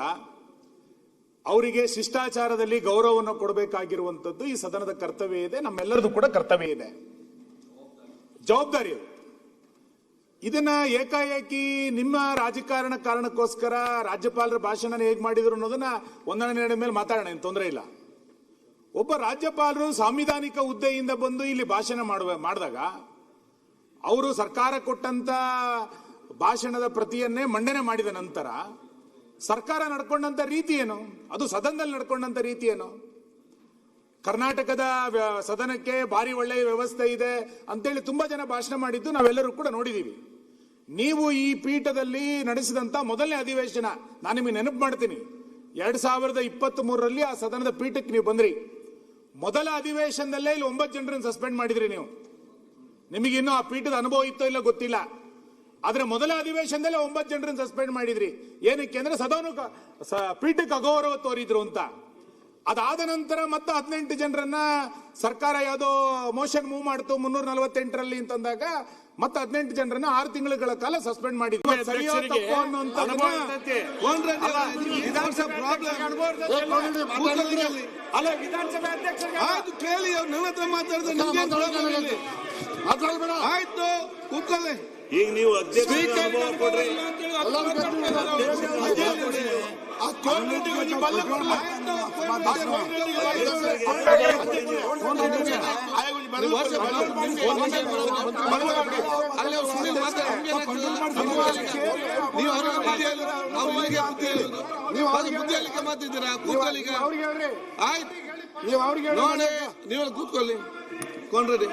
ಅವರಿಗೆ ಶಿಷ್ಟಾಚಾರದಲ್ಲಿ ಗೌರವವನ್ನು ಕೊಡಬೇಕಾಗಿರುವಂಥದ್ದು ಈ ಸದನದ ಕರ್ತವ್ಯ ಇದೆ, ನಮ್ಮೆಲ್ಲರದು ಕೂಡ ಕರ್ತವ್ಯ ಇದೆ ಜವಾಬ್ದಾರಿ. ಇದನ್ನ ಏಕಾಏಕಿ ನಿಮ್ಮ ರಾಜಕಾರಣ ಕಾರಣಕ್ಕೋಸ್ಕರ ರಾಜ್ಯಪಾಲರ ಭಾಷಣ ಹೇಗೆ ಮಾಡಿದ್ರು ಅನ್ನೋದನ್ನ ಒಂದನೇ ಮೇಲೆ ಮಾತಾಡೋಣ, ಏನು ತೊಂದರೆ ಇಲ್ಲ ಒಬ್ಬ ರಾಜ್ಯಪಾಲರು ಸಾಂವಿಧಾನಿಕ ಹುದ್ದೆಯಿಂದ ಬಂದು ಇಲ್ಲಿ ಭಾಷಣ ಮಾಡುವ, ಮಾಡಿದಾಗ ಅವರು ಸರ್ಕಾರ ಕೊಟ್ಟಂತ ಭಾಷಣದ ಪ್ರತಿಯನ್ನೇ ಮಂಡನೆ ಮಾಡಿದ ನಂತರ ಸರ್ಕಾರ ನಡ್ಕೊಂಡಂತ ರೀತಿ ಏನು? ಅದು ಸದನದಲ್ಲಿ ನಡ್ಕೊಂಡಂತ ರೀತಿ ಏನು? ಕರ್ನಾಟಕದ ಸದನಕ್ಕೆ ಭಾರಿ ಒಳ್ಳೆಯ ವ್ಯವಸ್ಥೆ ಇದೆ ಅಂತೇಳಿ ತುಂಬಾ ಜನ ಭಾಷಣ ಮಾಡಿದ್ದು ನಾವೆಲ್ಲರೂ ಕೂಡ ನೋಡಿದೀವಿ. ನೀವು ಈ ಪೀಠದಲ್ಲಿ ನಡೆಸಿದಂತ ಮೊದಲನೇ ಅಧಿವೇಶನ ನಾನು ನಿಮಗೆ ನೆನಪು ಮಾಡ್ತೀನಿ. ಎರಡ್ ಸಾವಿರದ ಇಪ್ಪತ್ತ್ ಮೂರರಲ್ಲಿ ಆ ಸದನದ ಪೀಠಕ್ಕೆ ನೀವು ಬಂದ್ರಿ. ಮೊದಲ ಅಧಿವೇಶನದಲ್ಲೇ ಇಲ್ಲಿ ಒಂಬತ್ತು ಜನರನ್ನು ಸಸ್ಪೆಂಡ್ ಮಾಡಿದ್ರಿ ನೀವು. ನಿಮಗಿನ್ನೂ ಆ ಪೀಠದ ಅನುಭವ ಇತ್ತೋ ಇಲ್ಲ ಗೊತ್ತಿಲ್ಲ. ಆದ್ರೆ ಮೊದಲ ಅಧಿವೇಶನದಲ್ಲೇ ಒಂಬತ್ತು ಜನರನ್ನು ಸಸ್ಪೆಂಡ್ ಮಾಡಿದ್ರಿ. ಏನಕ್ಕೆ ಅಂದ್ರೆ ಸದನ ಪೀಠಕ್ಕೆ ಅಗೌರವ ತೋರಿದ್ರು ಅಂತ. ಅದಾದ ನಂತರ ಮತ್ತೆ ಹದಿನೆಂಟು ಜನರನ್ನ ಸರ್ಕಾರ ಯಾವುದೋ ಮೋಷನ್ ಮೂವ್ ಮಾಡ್ತು ಮುನ್ನೂರ ನಲವತ್ತೆಂಟರಲ್ಲಿ ಅಂತಂದಾಗ ಮತ್ತೆ ಹದಿನೆಂಟು ಜನರನ್ನ ಆರು ತಿಂಗಳ ಕಾಲ ಸಸ್ಪೆಂಡ್ problem ಆಯ್ತು ಕೂತ್ಕೊಳ್ಳಿ. ಈಗ ನೀವು ಅಧ್ಯಕ್ಷ. ನೀವು ಅವ್ರು. ನೀವು ಹೇಳಿದ್ರೆ ನಾವು ಇಲ್ಲಿಗೆ ಹೇಳುದು. ಮಾತಿದ್ದೀರಾ ಆಯ್ತು ನೀವು ಅವ್ರಿಗೆ ನೋಡಿ ನೀವು ಕೂತ್ಕೊಳ್ಳಿ ಕೊಂಡ್ರಿ.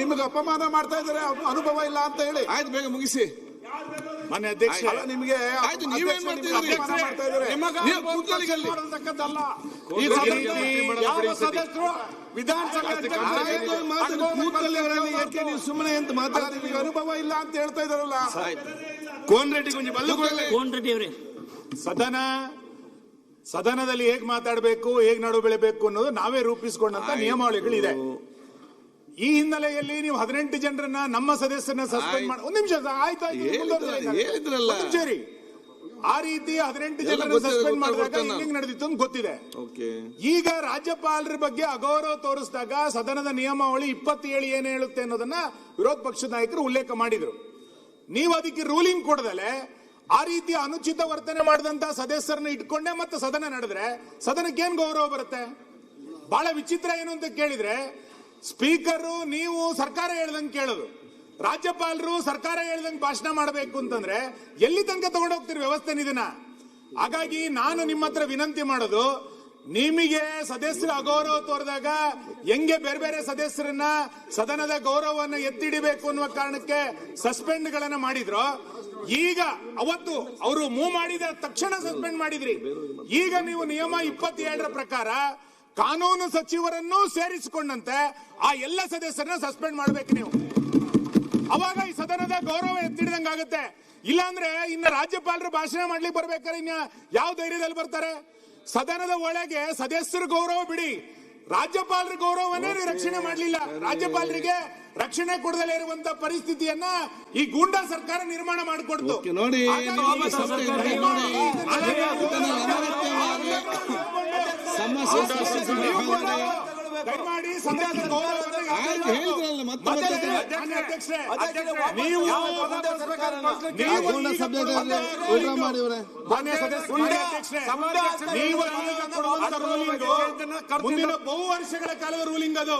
ನಿಮಗೆ ಅಪಮಾನ ಮಾಡ್ತಾ ಇದಾರೆ ಅನುಭವ ಇಲ್ಲ ಅಂತ ಹೇಳಿ. ಆಯ್ತು ಬೇಗ ಮುಗಿಸಿ. ಮನೆ ಅಧ್ಯಕ್ಷ ಅಲ್ಲ ನಿಮಗೆ ಆಯ್ತು ನೀವೇನ್ ವಿಧಾನಸಭೆ ನೀವು ಸುಮ್ಮನೆ ಅಂತ ಮಾತಾಡಿ ನಿಮಗೆ ಅನುಭವ ಇಲ್ಲ ಅಂತ ಹೇಳ್ತಾ ಇದಾರಲ್ಲ ಕೋನ್ ರೆಡ್ಡಿ ಕೊಂಚ ಬಲ್ಲ ಕೊಡ್ಲಿ. ಸದನ ಸದನದಲ್ಲಿ ಹೇಗ್ ಮಾತಾಡಬೇಕು ಹೇಗ್ ನಡು ಬೆಳಿಬೇಕು ಅನ್ನೋದು ನಾವೇ ರೂಪಿಸಿಕೊಂಡಂತ ನಿಯಮಾವಳಿಗಳಿದೆ. ಈ ಹಿನ್ನೆಲೆಯಲ್ಲಿ ನೀವು ಹದಿನೆಂಟು ಜನರನ್ನ ನಮ್ಮ ಸದಸ್ಯರನ್ನ ಸಸ್ಪೆಂಡ್ ಮಾಡಿ. ಒಂದ್ ನಿಮಿಷ ಆಯ್ತಾ ಹೇಳಿದ್ರಲ್ಲ. ಒಂದ್ ಆ ರೀತಿ ಹದಿನೆಂಟು ಜನರನ್ನ ಸಸ್ಪೆಂಡ್ ಮಾಡಿದಾಗ ಹಿಂಗ್ ನಡೆದಿತ್ತು ಅಂತ ಗೊತ್ತಿದೆ. ಈಗ ರಾಜ್ಯಪಾಲರ ಬಗ್ಗೆ ಅಗೌರವ ತೋರಿಸಿದಾಗ ಸದನದ ನಿಯಮಾವಳಿ ಇಪ್ಪತ್ತೇಳು ಏನು ಹೇಳುತ್ತೆ ಅನ್ನೋದನ್ನ ವಿರೋಧ ಪಕ್ಷದ ನಾಯಕರು ಉಲ್ಲೇಖ ಮಾಡಿದ್ರು. ನೀವು ಅದಕ್ಕೆ ರೂಲಿಂಗ್ ಕೊಡದಲೆ ಆ ರೀತಿ ಅನುಚಿತ ವರ್ತನೆ ಮಾಡಿದಂತ ಸದಸ್ಯರನ್ನ ಇಟ್ಕೊಂಡೆ ಮತ್ತೆ ಸದನ ನಡೆದ್ರೆ ಸದನಕ್ಕೆ ಏನ್ ಗೌರವ ಬರುತ್ತೆ? ಬಹಳ ವಿಚಿತ್ರ ಏನು ಅಂತ ಕೇಳಿದ್ರೆ ಸ್ಪೀಕರು, ನೀವು ಸರ್ಕಾರ ಹೇಳ್ದಂಗೆ ಕೇಳೋದು. ರಾಜ್ಯಪಾಲರು ಸರ್ಕಾರ ಹೇಳ್ದಂಗೆ ಭಾಷಣ ಮಾಡಬೇಕು ಅಂತಂದ್ರೆ ಎಲ್ಲಿ ತನಕ ತಗೊಂಡೋಗ್ತೀರಿ ವ್ಯವಸ್ಥೆ ಇದನ್ನ ಹಾಗಾಗಿ ನಾನು ನಿಮ್ಮ ಹತ್ರ ವಿನಂತಿ ಮಾಡೋದು, ನಿಮಗೆ ಸದಸ್ಯರ ಅಗೌರವ ತೋರಿದಾಗ ಹೆಂಗೆ ಬೇರೆ ಬೇರೆ ಸದಸ್ಯರನ್ನ ಸದನದ ಗೌರವವನ್ನು ಎತ್ತಿಡಿಬೇಕು ಅನ್ನುವ ಕಾರಣಕ್ಕೆ ಸಸ್ಪೆಂಡ್ ಗಳನ್ನ ಮಾಡಿದ್ರು, ಈಗ ಅವತ್ತು ಅವರು ಮೂವ್ ಮಾಡಿದ ತಕ್ಷಣ ಸಸ್ಪೆಂಡ್ ಮಾಡಿದ್ರಿ. ಈಗ ನೀವು ನಿಯಮ ಇಪ್ಪತ್ತೇಳರ ಪ್ರಕಾರ ಕಾನೂನು ಸಚಿವರನ್ನು ಸೇರಿಸಿಕೊಂಡಂತೆ ಆ ಎಲ್ಲ ಸದಸ್ಯರನ್ನ ಸಸ್ಪೆಂಡ್ ಮಾಡ್ಬೇಕು ನೀವು. ಅವಾಗ ಈ ಸದನದ ಗೌರವ ಎತ್ತಿಡಿದಂಗಾಗುತ್ತೆ ಇಲ್ಲಾಂದ್ರೆ ಇನ್ನ ರಾಜ್ಯಪಾಲರು ಭಾಷಣ ಮಾಡ್ಲಿಕ್ಕೆ ಬರ್ಬೇಕಾದ್ರೆ ಇನ್ನ ಯಾವ ಧೈರ್ಯದಲ್ಲಿ ಬರ್ತಾರೆ? ಸದನದ ಒಳಗೆ ಸದಸ್ಯರ ಗೌರವ ಬಿಡಿ. ರಾಜ್ಯಪಾಲರ ಗೌರವವನ್ನೇ ನೀವು ರಕ್ಷಣೆ ಮಾಡಲಿಲ್ಲ. ರಾಜ್ಯಪಾಲರಿಗೆ ರಕ್ಷಣೆ ಕೊಡದಲೇ ಇರುವಂತ ಪರಿಸ್ಥಿತಿಯನ್ನ ಈ ಗೂಂಡಾ ಸರ್ಕಾರ ನಿರ್ಮಾಣ ಮಾಡಿಕೊಡ್ತು. ನೋಡಿ. ದಯಮಾಡಿ ಮುಂದಿನ ಬಹು ವರ್ಷಗಳ ಕಾಲದ ರೂಲಿಂಗ್ ಅದು.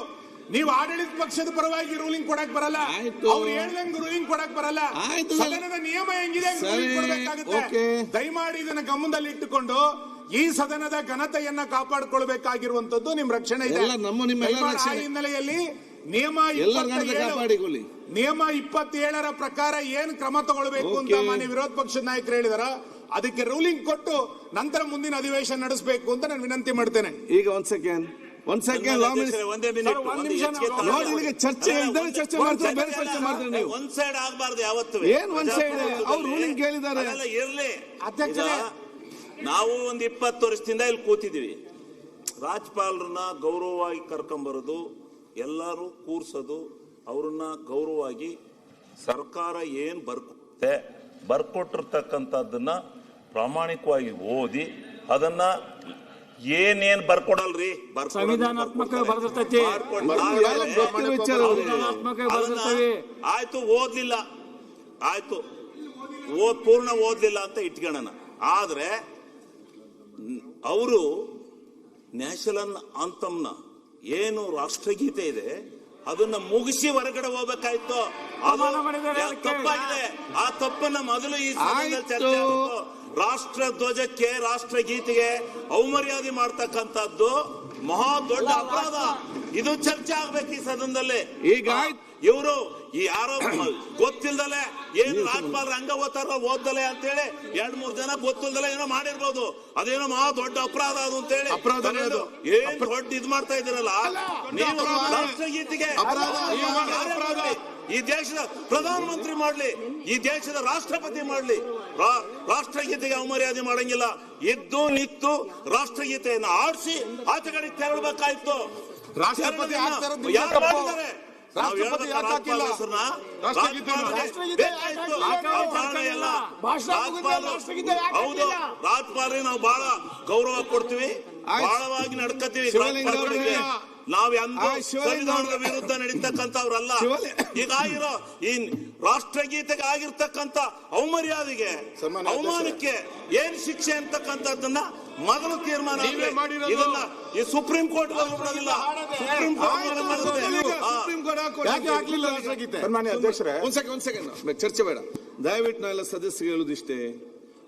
ನೀವು ಆಡಳಿತ ಪಕ್ಷದ ಪರವಾಗಿ ರೂಲಿಂಗ್ ಕೊಡಕ್ ಬರಲ್ಲ. ಅವ್ರು ಹೇಳ್ದಂಗ್ ರೂಲಿಂಗ್ ಕೊಡಕ್ ಬರಲ್ಲ. ಸದನದ ನಿಯಮ ಹೆಂಗಿದೆ ಕೊಡ್ಬೇಕಾಗುತ್ತೆ. ದಯಮಾಡಿ ಇದನ್ನ ಗಮನದಲ್ಲಿ ಇಟ್ಟುಕೊಂಡು ಈ ಸದನದ ಘನತೆಯನ್ನ ಕಾಪಾಡಿಕೊಳ್ಬೇಕಾಗಿರುವಂತದ್ದು ನಿಮ್ ರಕ್ಷಣೆ ಇದೆ. ಆ ಹಿನ್ನೆಲೆಯಲ್ಲಿ ನಿಯಮ ನಿಯಮ ಇಪ್ಪತ್ತೇಳರ ಪ್ರಕಾರ ಏನ್ ಕ್ರಮ ತಗೊಳ್ಬೇಕು ಅಂತ. ಮಾನ್ಯ ವಿರೋಧ ಪಕ್ಷದ ನಾಯಕರು ಹೇಳಿದಾರ. ಅದಕ್ಕೆ ರೂಲಿಂಗ್ ಕೊಟ್ಟು ನಂತರ ಮುಂದಿನ ಅಧಿವೇಶನ ನಡೆಸಬೇಕು ಅಂತ ನಾನು ವಿನಂತಿ ಮಾಡ್ತೇನೆ. ಈಗ ಒಂದ್ ಸೆಕೆಂಡ್ ಒಂದ್ ಸೆಕೆಂಡ್ ಲಾ ಒಂದೇ ಮಿನಿಟ್ ನೋಡಿ ನಿಮಗೆ ಚರ್ಚೆ ಇಲ್ದೇ ಚರ್ಚೆ ಮಾಡ್ತಾರೆ ಬೇರೆ ಚರ್ಚೆ ಮಾಡ್ತಾರೆ ನೀವು. ಒಂದ್ ಸೈಡ್ ಆಗಬಾರ್ದು ಯಾವತ್ತು. ಏನ್ ಒಂದ್ ಸೈಡ್ ಅವ್ರು ರೂಲಿಂಗ್ ಕೇಳಿದ್ದಾರೆ. ಇರ್ಲಿ. ಅಧ್ಯಕ್ಷರೇ. ನಾವು ಒಂದ್ ಇಪ್ಪತ್ತು ವರ್ಷದಿಂದ ಇಲ್ಲಿ ಕೂತಿದೀವಿ ರಾಜ್ಯಪಾಲರನ್ನ ಗೌರವವಾಗಿ ಕರ್ಕೊಂಬರೋದು ಎಲ್ಲರೂ ಕೂರ್ಸೋದು ಅವ್ರನ್ನ ಗೌರವವಾಗಿ ಸರ್ಕಾರ ಏನ್ ಬರ್ಕೊತ್ತೆ ಬರ್ಕೊಟ್ಟಿರ್ತಕ್ಕಂಥದ್ದನ್ನ ಪ್ರಾಮಾಣಿಕವಾಗಿ ಓದಿ ಅದನ್ನ ಏನೇನ್ ಬರ್ಕೊಡಲ್ರಿ? ಸಂವಿಧಾನಾತ್ಮಕ ಬರ್ದಿರ್ತೈತಿ. ಆಯ್ತು ಓದ್ಲಿಲ್ಲ. ಆಯ್ತು. ಓದ್ ಪೂರ್ಣ ಓದ್ಲಿಲ್ಲ ಅಂತ ಇಟ್ಕೊಳ್ಳೋಣ ಆದ್ರೆ ಅವರು ನ್ಯಾಷನಲ್ ಅಂತಮ್ನ ಏನು ರಾಷ್ಟ್ರಗೀತೆ ಇದೆ ಅದನ್ನ ಮುಗಿಸಿ ಹೊರಗಡೆ ಹೋಗ್ಬೇಕಾಯ್ತು. ಅದು ತಪ್ಪಾಗಿದೆ. ಆ ತಪ್ಪನ್ನ ಮೊದಲು ಈ. ಚರ್ಚೆ. ರಾಷ್ಟ್ರ ಧ್ವಜಕ್ಕೆ ರಾಷ್ಟ್ರಗೀತೆಗೆ ಅವಮರ್ಯಾದೆ ಮಾಡ್ತಕ್ಕಂಥದ್ದು ಮಹಾ ದೊಡ್ಡ ಅಪರಾಧ. ಇದು ಚರ್ಚೆ ಆಗ್ಬೇಕು ಈ ಸದನದಲ್ಲಿ ಈಗ. ಇವರು ಈ ಯಾರೋ ಗೊತ್ತಿಲ್ದಲೆ ಏನ್ ರಾಜ್ಪಾಲ್ ರಂಗ ಓದ್ತಾರೋ ಓದ್ದಲೆ ಅಂತೇಳಿ ಎರಡ್ ಮೂರ್ ಜನ ಗೊತ್ತಿಲ್ದಲೆ ಏನೋ ಮಾಡಿರ್ಬೋದು. ಅದೇನೋ ಮಹಾ ದೊಡ್ಡ ಅಪರಾಧ ಅದು ಅಂತೇಳಿ. ಏನ್ ದೊಡ್ಡ ಇದ್ ಮಾಡ್ತಾ ಇದ್ದೀರಲ್ಲ? ನೀವು ರಾಷ್ಟ್ರಗೀತೆಗೆ ಈ ದೇಶದ ಪ್ರಧಾನಮಂತ್ರಿ ಮಾಡ್ಲಿ ಈ ದೇಶದ ರಾಷ್ಟ್ರಪತಿ ಮಾಡ್ಲಿ. ರಾಷ್ಟ್ರಗೀತೆಗೆ ಅವಮರ್ಯಾದೆ ಮಾಡಂಗಿಲ್ಲ. ಎದ್ದು ನಿಂತು ರಾಷ್ಟ್ರಗೀತೆಯನ್ನು ಆಡಿಸಿ ಆಚೆ ಕಡೆ ತೆರಳಬೇಕಾಯ್ತು. ರಾಷ್ಟ್ರಪತಿ ಯಾರು ರಾಜ್ಪಾಲ್ಗೆ ಹೌದು? ರಾಜ್ಪಾಲ್ಗೆ ನಾವು ಬಹಳ ಗೌರವ ಕೊಡ್ತೀವಿ. ಬಹಳವಾಗಿ ನಡ್ಕತೀವಿ. ನಾವ್ ಸಂವಿಧಾನದ. ವಿರುದ್ಧ ನಡೀತಕ್ಕಂಥವ್ರಲ್ಲ. ಈಗ ಆಗಿರೋ ಈ ರಾಷ್ಟ್ರಗೀತೆಗೆ ಆಗಿರ್ತಕ್ಕಂಥ ಅವಮರ್ಯಾದೆಗೆ ಅವಮಾನಕ್ಕೆ ಏನ್ ಶಿಕ್ಷೆ ಅಂತಕ್ಕಂಥದ್ದನ್ನ ಮೊದಲು ತೀರ್ಮಾನ. ಇದನ್ನ ಈ ಸುಪ್ರೀಂ ಕೋರ್ಟ್ ಇಲ್ಲ ಸುಪ್ರೀಂ ಕೋರ್ಟ್ ಚರ್ಚೆ ಬೇಡ. ದಯವಿಟ್ಟು ನಾವೆಲ್ಲ ಸದಸ್ಯರು ಹೇಳುದಿಷ್ಟೇ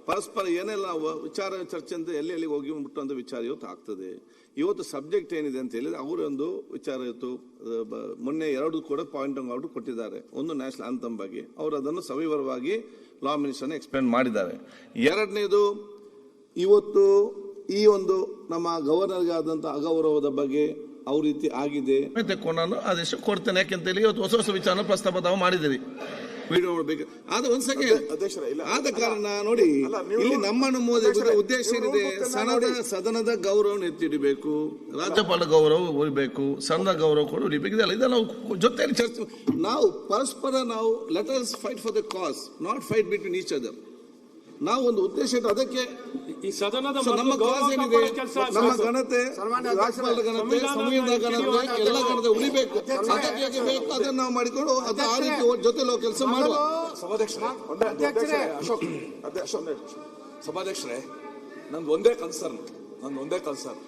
ಪರಸ್ಪರ ಏನೆಲ್ಲ ವಿಚಾರ ಚರ್ಚೆ ಅಂತ ಎಲ್ಲಿ ಎಲ್ಲಿಗೆ ಹೋಗಿ ಬಿಟ್ಟು ಅಂತ ವಿಚಾರ ಇವತ್ತು ಆಗ್ತದೆ. ಇವತ್ತು ಸಬ್ಜೆಕ್ಟ್ ಏನಿದೆ ಅಂತ ಹೇಳಿದ್ರೆ ಅವರೊಂದು ವಿಚಾರ ಇತ್ತು. ಮೊನ್ನೆ ಎರಡು ಕೂಡ ಪಾಯಿಂಟ್ ಔಟ್ ಕೊಟ್ಟಿದ್ದಾರೆ. ಒಂದು ನ್ಯಾಷನಲ್ ಆಂಥಮ್ ಬಗ್ಗೆ. ಅವರು ಅದನ್ನು ಸವಿವರವಾಗಿ ಲಾ ಮಿನಿಸ್ಟರ್ನ ಎಕ್ಸ್ಪ್ಲೇನ್ ಮಾಡಿದ್ದಾರೆ. ಎರಡನೇದು, ಇವತ್ತು ಈ ಒಂದು ನಮ್ಮ ಗವರ್ನರ್ಗೆ ಆದಂತ ಅಗೌರವದ ಬಗ್ಗೆ ಅವ್ರ ರೀತಿ ಆಗಿದೆ. ತೆಕ್ಕೊಂಡು ಆದೇಶ ಕೊಡ್ತೇನೆ. ಯಾಕೆಂತ ಹೇಳಿ ಇವತ್ತು ಹೊಸ ಹೊಸ ವಿಚಾರ ಪ್ರಸ್ತಾಪ ತಾವು ಮಾಡಿದಿರಿ ವಿಡಿಯೋ ಮಾಡಬೇಕು ಆದ ಒಂದ್ ಸೆಕೆಂಡ್. ಇಲ್ಲ. ಆದ ಕಾರಣ ನೋಡಿ ಇಲ್ಲಿ ನಮ್ಮನ್ನು ಮೋದಿ ಉದ್ದೇಶ ಏನಿದೆ? ನೋಡಿ. ಸದನದ ಗೌರವ ಎತ್ತಿಡಬೇಕು. ರಾಜ್ಯಪಾಲ ಗೌರವ ಉಳಿಬೇಕು ಸದನ ಗೌರವ ಕೂಡ ಉಳಿಬೇಕು ಇದೆಲ್ಲ ಇದೆಲ್ಲ ನಾವು ಜೊತೆಯಲ್ಲಿ ಚರ್ಚೆ ನಾವು ಪರಸ್ಪರ ನಾವು let us fight for the cause not fight between each other ನಾವು ಒಂದು ಉದ್ದೇಶ ಇಟ್ಟು ಅದಕ್ಕೆ ಈ ಸದನದ ನಮ್ಮ ಕಾಸ್ ಏನಿದೆ? ನಮ್ಮ. ಘನತೆ ರಾಜ್ಯಪಾಲರ ಘನತೆ ಸಂವಿಧಾನ ಘನತೆ ಎಲ್ಲ ಘನತೆ ಉಳಿಬೇಕು. ಅದಕ್ಕೆ ಬೇಕು. ಅದನ್ನು ನಾವು ಮಾಡಿಕೊಂಡು. ಅದು ಆ ರೀತಿ ಜೊತೆ ಕೆಲಸ ಮಾಡುವ. ಅಶೋಕ್ ಸಭಾಧ್ಯಕ್ಷರೇ ನಂದು ಒಂದೇ ಕನ್ಸರ್ನ್. ನಂದು ಒಂದೇ ಕನ್ಸರ್ನ್.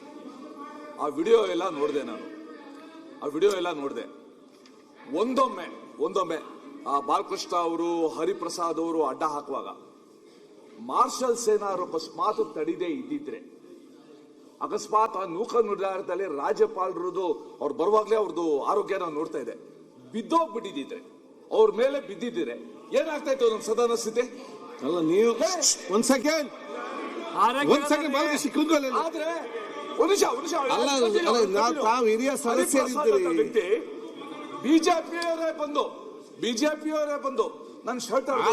ಆ ವಿಡಿಯೋ ಎಲ್ಲ ನೋಡಿದೆ ನಾನು. ಆ ವಿಡಿಯೋ ಎಲ್ಲ ನೋಡಿದೆ. ಒಂದೊಮ್ಮೆ ಒಂದೊಮ್ಮೆ ಆ ಬಾಲಕೃಷ್ಣ ಅವರು ಹರಿಪ್ರಸಾದ್ ಅವರು ಅಡ್ಡ ಹಾಕುವಾಗ ಮಾರ್ಷಲ್ ಸೇನಾರು ಅಕಸ್ಮಾತ್ ತಡಿದೇ ಇದ್ದಿದ್ರೆ. ಅಕಸ್ಮಾತ್ ಆ ನೂಕ ನಿರ್ಧಾರದಲ್ಲಿ ರಾಜ್ಯಪಾಲರದು ಅವ್ರು ಬರುವಾಗ್ಲೇ ಅವ್ರದ್ದು ಆರೋಗ್ಯ ನಾವು ನೋಡ್ತಾ ಇದೆ. ಬಿದ್ದೋಗ್ಬಿಟ್ಟಿದ್ದಿದ್ರೆ. ಅವ್ರ ಮೇಲೆ ಬಿದ್ದಿದ್ರೆ. ಏನಾಗ್ತಾ ಇತ್ತು ನಮ್ಮ ಸದನ ಸ್ಥಿತಿ? ಅಲ್ಲ ನೀವು ಒಂದ್ ಸೆಕೆಂಡ್ ಒಂದ್ ಸೆಕೆಂಡ್ ಕೂತ್ಕೊಳ್ಳಿ ಆದ್ರೆ ನಿಮಿಷ ನಿಮಿಷ ಅಲ್ಲ, ಅಲ್ಲ, ನಾವು- ತಾವು ಹಿರಿಯ ಸದಸ್ಯರಿದ್ದೀರಿ. ಬಿಜೆಪಿಯವರೇ ಬಂದು ಬಿಜೆಪಿಯವರೇ ಬಂದು ನನ್ನ ಶರ್ಟ್ ಅವ್ರು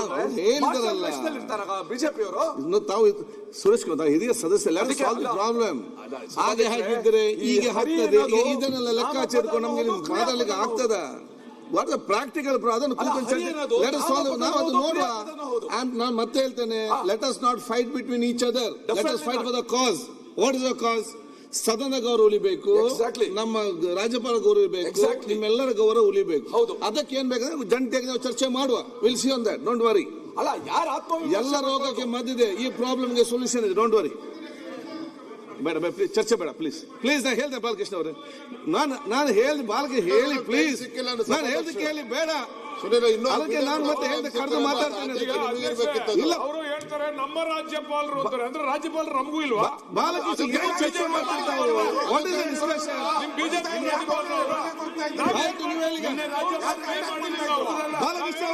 ಹೇಳಿದ್ರಲ್ಲ. ಇರ್ತಾರ ಬಿಜೆಪಿಯವರು? ಇನ್ನು ತಾವು ಸುರೇಶ್ ಕುಮಾರ್ ಹಿರಿಯ ಸದಸ್ಯ ಅದಕ್ಕೆ ಅಲ್ಲ. ಪ್ರಾಬ್ಲಮ್ ಹಾಗೆ ಹಾಗಿದ್ರೆ ಈಗ ಅನ್ನೋದು ಇದನ್ನೆಲ್ಲ ಲೆಕ್ಕಾಚಾರ ಇಟ್ಕೊಂಡು ನಮ್ಗೆ ನಿಮ್ಗೆ ಮಾತಾಡ್ಲಿಕ್ಕೆ ಆಗ್ತದ? ವಾಟ್ ಪ್ರಾಕ್ಟಿಕಲ್ ಅದನ್ನು ಲೆಟ್ ಅಸ್ ಸಾಲ್ವ್ ನಾವು ಅದು ನೋಡುವ. ಕ್ರಿಯಾಪದನೂ ನಾನು ಮತ್ತೆ ಹೇಳ್ತೇನೆ let us not fight between each other let us fight. For the cause what is the cause ಸದನ ಗೌರವ ಉಳಿಬೇಕು. ನಮ್ಮ ರಾಜ್ಯಪಾಲ ಗೌರವ ಇರಬೇಕು. ನಿಮ್ಮೆಲ್ಲರ ಗೌರವ ಉಳಿಬೇಕು. ಹೌದು. ಅದಕ್ಕೆ ಏನ್ ಬೇಕಂದ್ರೆ ಜಂಟಿಯಾಗಿ ನಾವು ಚರ್ಚೆ ಮಾಡುವ. Will see on that don't worry ಅಲ್ಲ ಯಾರ ಆತ್ಮ ಎಲ್ಲ ರೋಗಕ್ಕೆ ಮದ್ದಿದೆ. ಈ ಪ್ರಾಬ್ಲಮ್ಗೆ ಸೊಲ್ಯೂಷನ್ ಇದೆ. ಡೋಂಟ್ ವರಿ ಬೇಡ ಬೇಡ ಪ್ಲೀಸ್ ಚರ್ಚೆ ಬೇಡ ಪ್ಲೀಸ್ ಪ್ಲೀಸ್ ನಾನು ಹೇಳ್ದೆ ಬಾಲಕೃಷ್ಣ ಅವರೇ. ನಾನು ನಾನು ಹೇಳಿ ಬಾಲಕೃಷ್ಣ ಹೇಳಿ ಪ್ಲೀಸ್ ನಾನು ಹೇಳ್ದಕ್ಕೆ ಹೇಳಿ ಬೇಡ. ಅದಕ್ಕೆ ನಾನು ಮತ್ತೆ ಹೇಳ್ದೆ ಕರೆದು ಮಾತಾಡ್ತೇನೆ ಇಲ್ಲ. ಅವರು ಹೇಳ್ತಾರೆ ನಮ್ಮ ರಾಜ್ಯಪಾಲರು ಅಂತಾರೆ. ಅಂದ್ರೆ ರಾಜ್ಯಪಾಲರು ನಮಗೂ ಇಲ್ವಾ? ಬಾಲಕೃಷ್ಣ. ಬಾಲಕೃಷ್ಣ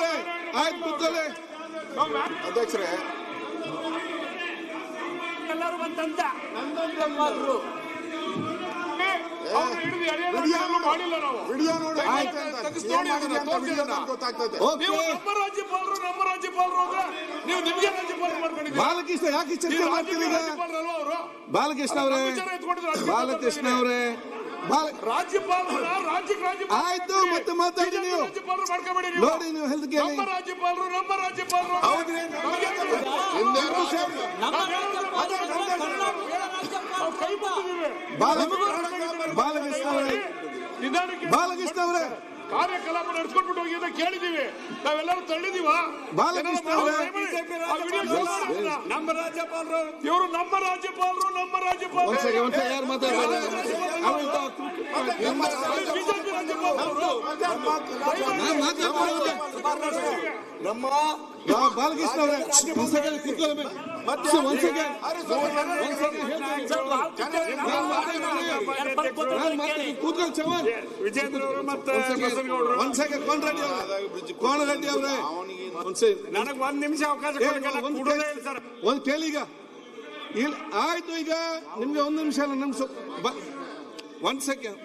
ಆಯ್ತು ಕೂತ್ಕೊಳ್ಳಿ. ಅಧ್ಯಕ್ಷರೇ ಎಲ್ಲರೂ ಬಂದಂತ ಮಾಡಿಲ್ಲ ನಾವು ವಿಡಿಯೋ ನೋಡಿ. ಗೊತ್ತಾಗ್ತದೆ. ನೀವು ನಮ್ಮ ರಾಜ್ಯಪಾಲರು ನಮ್ಮ ರಾಜ್ಯಪಾಲರು ಅಂದ್ರೆ ನೀವು ನಿಮ್ಗೆ ರಾಜ್ಯಪಾಲರು ಮಾಡ್ಕೊಂಡಿದ್ದೀರಿ? ಬಾಲಕೃಷ್ಣ ಯಾಕೆ ಚರ್ಚೆ ಅವರು? ಬಾಲಕೃಷ್ಣ ಅವರೇ ಬಾಲಕೃಷ್ಣ ಅವರೇ. ರಾಜ್ಯಪಾಲರು ರಾಜ್ಯಪಾಲರ ರಾಜ್ಯಕ್ಕೆ ರಾಜ್ಯಪಾಲ ಆಯ್ತು, ಮತ್ತೆ ಮಾತಾಡಿ. ರಾಜ್ಯಪಾಲರು ನೀವು. ನೋಡಿ ನೀವು ಹೆಲ್ತ್ ಕೇಳಿ. ನಮ್ಮ ರಾಜ್ಯಪಾಲರು ನಮ್ಮ ರಾಜ್ಯಪಾಲರು. ಬಾಲಕೃಷ್ಣ ಅವರೇ ನಿಧಾನಕ್ಕೆ ಬಾಲಕೃಷ್ಣ ಅವರೇ. ಕಾರ್ಯಕಲಾಪ ನಡೆಸ್ಕೊಂಡ್ಬಿಟ್ಟು ಹೋಗಿ ಅಂತ ಕೇಳಿದೀವಿ ನಾವೆಲ್ಲರೂ ತಳ್ಳಿದೀವ ಬಾಲಕೃಷ್ಣ ಅವರೇ, ನಮ್ಮ ರಾಜ್ಯಪಾಲರು. ಇವರು ನಮ್ಮ ರಾಜ್ಯಪಾಲರು ನಮ್ಮ ರಾಜ್ಯಪಾಲರು. ಸೆಕೆಂಡ್ ರಾಜ್ಯಪಾಲರು. ನಮ್ಮ ಯಾರು ಮಾತಾಡ್ತಾರೆ ಬಿಜೆಪಿ once again, ಕೂತ್ಕೊಳ್ಳಿ ನಾನು ಮಾತಾಡ್ತೀನಿ ಕೂತ್ಕೊಳ್ಳಿ ವಿಜೇಂದ್ರ ಅವರು ಮತ್ತೆ ಒಂದ್ ಸೆಕೆಂಡ್ ಬಸನಗೌಡರು ಒಂದ್ ಸೆಕೆಂಡ್ ಕೋನ್ ರೆಡ್ಡಿ ಅವರೇ. ಕೋನ್ ರೆಡ್ಡಿ ಅವರೇ. ಒಂದ್ ಸೆಕೆಂಡ್ ನನಗೆ ಒಂದ್ ನಿಮಿಷ ಅವಕಾಶ ಒಂದ್ ಕೂಡಲೇ ಇಲ್ಲ ಸರ್. ಒಂದ್ ಕೇಳಿ ಈಗ. ಇಲ್ಲ ಆಯ್ತು ಈಗ. ನಿಮ್ಗೆ ಒಂದ್ ನಿಮಿಷ ಅಲ್ಲ ನಿಮ್ಸ ಒಂದ್ ಸೆಕೆಂಡ್